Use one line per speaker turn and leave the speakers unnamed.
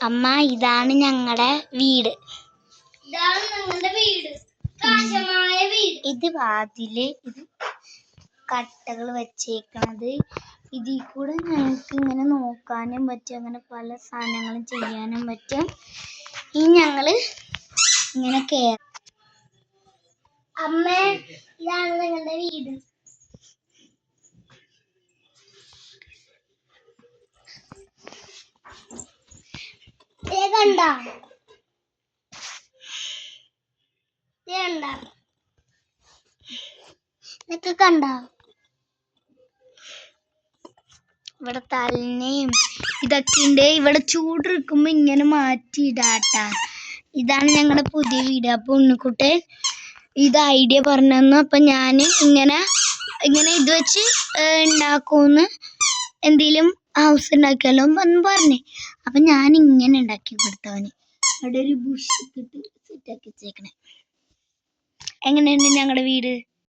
അമ്മ ഇതാണ് ഞങ്ങളുടെ വീട്.
ഇതാണ് ഞങ്ങളുടെ വീട്. കാശമായ വീട്.
ഇത് വാതിൽ ഇത് കട്ടകൾ വെച്ചേക്കണത്. ഇതിൽ കൂടെ ഞങ്ങൾക്ക് ഇങ്ങനെ നോക്കാനും പറ്റും അങ്ങനെ പല സാധനങ്ങളും ചെയ്യാനും പറ്റും. ഈ ഞങ്ങൾ ഇങ്ങനെ കേറ.
അമ്മ ഇതാണ് ഞങ്ങളുടെ വീട്. കണ്ട കണ്ട
ഇതൊക്കെ കണ്ട? ഇവിടെ തലനെയും ഇതൊക്കെ ഉണ്ട്. ഇവിടെ ചൂടെടുക്കുമ്പോ ഇങ്ങനെ മാറ്റിയിടാട്ടാ. ഇതാണ് ഞങ്ങളുടെ പുതിയ വീട്. അപ്പൊ ഉണ്ണിക്കുട്ടൻ ഇത് ഐഡിയ പറഞ്ഞു അപ്പൊ ഞാൻ ഇങ്ങനെ ഇങ്ങനെ ഇത് വെച്ച് ഉണ്ടാക്കുമെന്ന് എന്തേലും ഹൗസ് ഉണ്ടാക്കിയാലോ എന്ന് പറഞ്ഞേ. അപ്പൊ ഞാൻ ഇങ്ങനെ ഉണ്ടാക്കി കൊടുത്തവന് അവിടെ ഒരു ബുഷ് ഇട്ടിട്ട് സെറ്റ് സെറ്റാക്കി വെച്ചേക്കണേ. എങ്ങനെയുണ്ട് ഞങ്ങളുടെ വീട്?